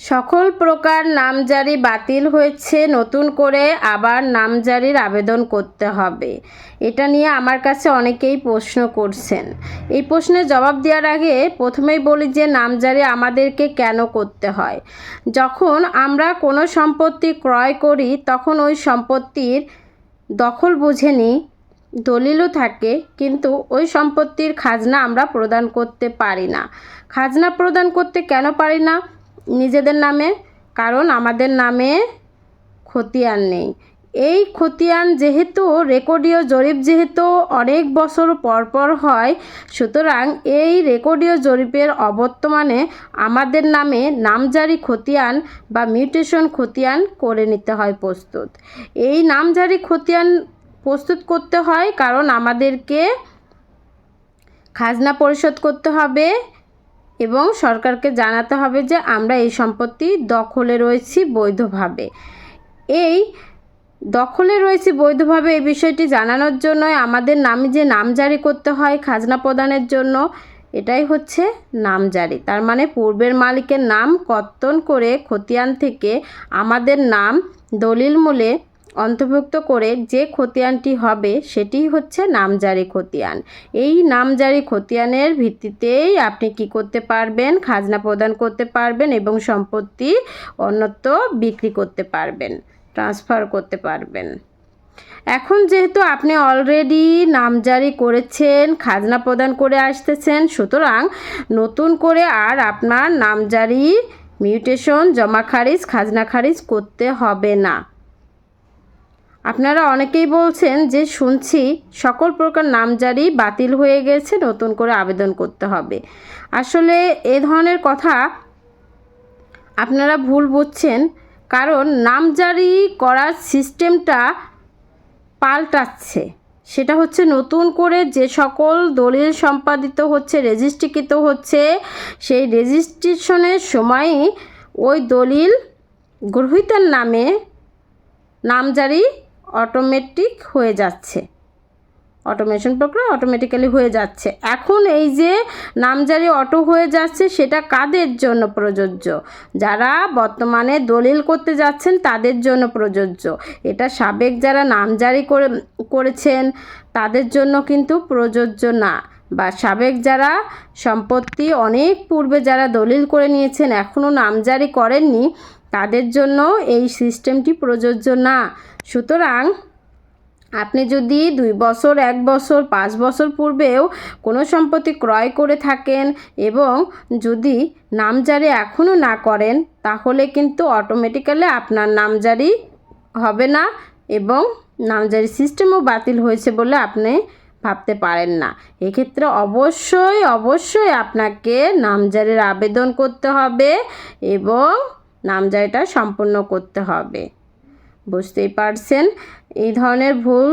সকল প্রকার নামজারি বাতিল হয়েছে, নতুন করে আবার নামজারির আবেদন করতে হবে। এটা নিয়ে আমার কাছে অনেকেই প্রশ্ন করছেন। এই প্রশ্নের জবাব দেওয়ার আগে প্রথমেই বলি যে নামজারি আমাদেরকে কেন করতে হয়। যখন আমরা কোনো সম্পত্তি ক্রয় করি, তখন ওই সম্পত্তির দখল বুঝে নিই, দলিলও থাকে, কিন্তু ওই সম্পত্তির খাজনা আমরা প্রদান করতে পারি না। খাজনা প্রদান করতে কেন পারি না? নিজেদের নামে, কারণ আমাদের নামে খতিয়ান নেই। এই খতিয়ান যেহেতু রেকর্ডীয় জরিপ যেহেতু অনেক বছর পর পর হয়, সুতরাং এই রেকর্ডীয় জরিপের অবর্তমানে আমাদের নামে নামজারি খতিয়ান বা মিউটেশন খতিয়ান করে নিতে হয় প্রস্তুত। এই নামজারি খতিয়ান প্রস্তুত করতে হয় কারণ আমাদেরকে খাজনা পরিশোধ করতে হবে এবং সরকারকে জানাতে হবে যে আমরা এই সম্পত্তি দখলে রয়েছি বৈধভাবে। এই দখলে রয়েছে বৈধভাবে এই বিষয়টি জানানোর জন্য আমাদের নামে যে নাম জারি করতে হয় খাজনা প্রদানের জন্য, এটাই হচ্ছে নাম জারি তার মানে পূর্বের মালিকের নাম কর্তন করে খতিয়ান থেকে আমাদের নাম দলিল মূলে অন্তর্ভুক্ত করে যে খতিয়ানটি হবে সেটি হচ্ছে নামজারি খতিয়ান। এই নামজারি খতিয়ানের ভিত্তিতেই আপনি কি করতে পারবেন, খাজনা প্রদান করতে পারবেন এবং সম্পত্তি অন্যত্র বিক্রি করতে পারবেন, ট্রান্সফার করতে পারবেন। এখন যেহেতু আপনি অলরেডি নামজারি করেছেন, খাজনা প্রদান করে আসতেছেন, সুতরাং নতুন করে আর আপনার নামজারি মিউটেশন জমা খারিজ, খাজনা খারিজ করতে হবে না। আপনারা অনেকেই বলছেন যে শুনছি সকল প্রকার নামজারি বাতিল হয়ে গেছে, নতুন করে আবেদন করতে হবে। আসলে এ ধরনের কথা আপনারা ভুল বুঝছেন, কারণ নামজারি করার সিস্টেমটা পাল্টাচ্ছে। সেটা হচ্ছে নতুন করে যে সকল দলিল সম্পাদিত হচ্ছে, রেজিস্ট্রিকৃত হচ্ছে, সেই রেজিস্ট্রেশনের সময়ই ওই দলিল গ্রহীতার নামে নামজারি অটোমেটিক হয়ে যাচ্ছে। অটোমেশন প্রক্রিয়া অটোমেটিক্যালি হয়ে যাচ্ছে। এখন এই যে নামজারি অটো হয়ে যাচ্ছে, সেটা কাদের জন্য প্রযোজ্য? যারা বর্তমানে দলিল করতে যাচ্ছেন, তাদের জন্য প্রযোজ্য। এটা সাবেক যারা নামজারি করে, করেছেন, তাদের জন্য কিন্তু প্রযোজ্য না। বা সাবেক যারা সম্পত্তি অনেক পূর্বে যারা দলিল করে নিয়েছেন এখনও নামজারি করেননি তাদের জন্য এই সিস্টেমটি প্রযোজ্য না। সুতরাং আপনি যদি দুই বছর, এক বছর, পাঁচ বছর পূর্বেও কোনো সম্পত্তি ক্রয় করে থাকেন এবং যদি নামজারি এখনও না করেন, তাহলে কিন্তু অটোমেটিক্যালি আপনার নামজারি হবে না এবং নামজারি সিস্টেমও বাতিল হয়েছে বলে আপনি ভাবতে পারেন না। এক্ষেত্রে অবশ্যই অবশ্যই আপনাকে নামজারির আবেদন করতে হবে এবং নামজারিটা সম্পূর্ণ করতে হবে। বুঝতেই পারছেন? এই ধরনের ভুল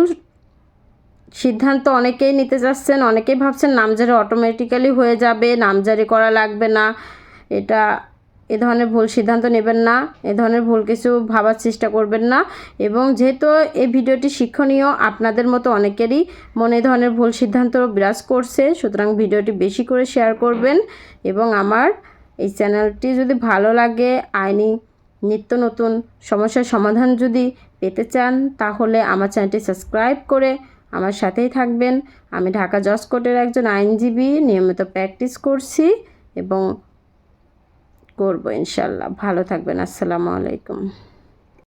সিদ্ধান্ত অনেকেই নিতে চাচ্ছেন অনেকেই ভাবছেন নামজারি অটোমেটিক্যালি হয়ে যাবে, নামজারি করা লাগবে না। এটা এ ধরনের ভুল সিদ্ধান্ত নেবেন না, এ ধরনের ভুল কিছু ভাবার চেষ্টা করবেন না। এবং যেহেতু এই ভিডিওটি শিক্ষণীয়, আপনাদের মতো অনেকেরই মনে ধরনের ভুল সিদ্ধান্ত বিরাজ করছে, সুতরাং ভিডিওটি বেশি করে শেয়ার করবেন এবং আমার এই চ্যানেলটি যদি ভালো লাগে, আইনি নিত্য নতুন সমস্যার সমাধান যদি পেতে চান, তাহলে আমার চ্যানেলটি সাবস্ক্রাইব করে আমার সাথেই থাকবেন। আমি ঢাকা জজ কোর্টের একজন আইনজীবী, নিয়মিত প্র্যাকটিস করছি এবং করব ইনশাল্লাহ। ভালো থাকবেন, আসসালামু আলাইকুম।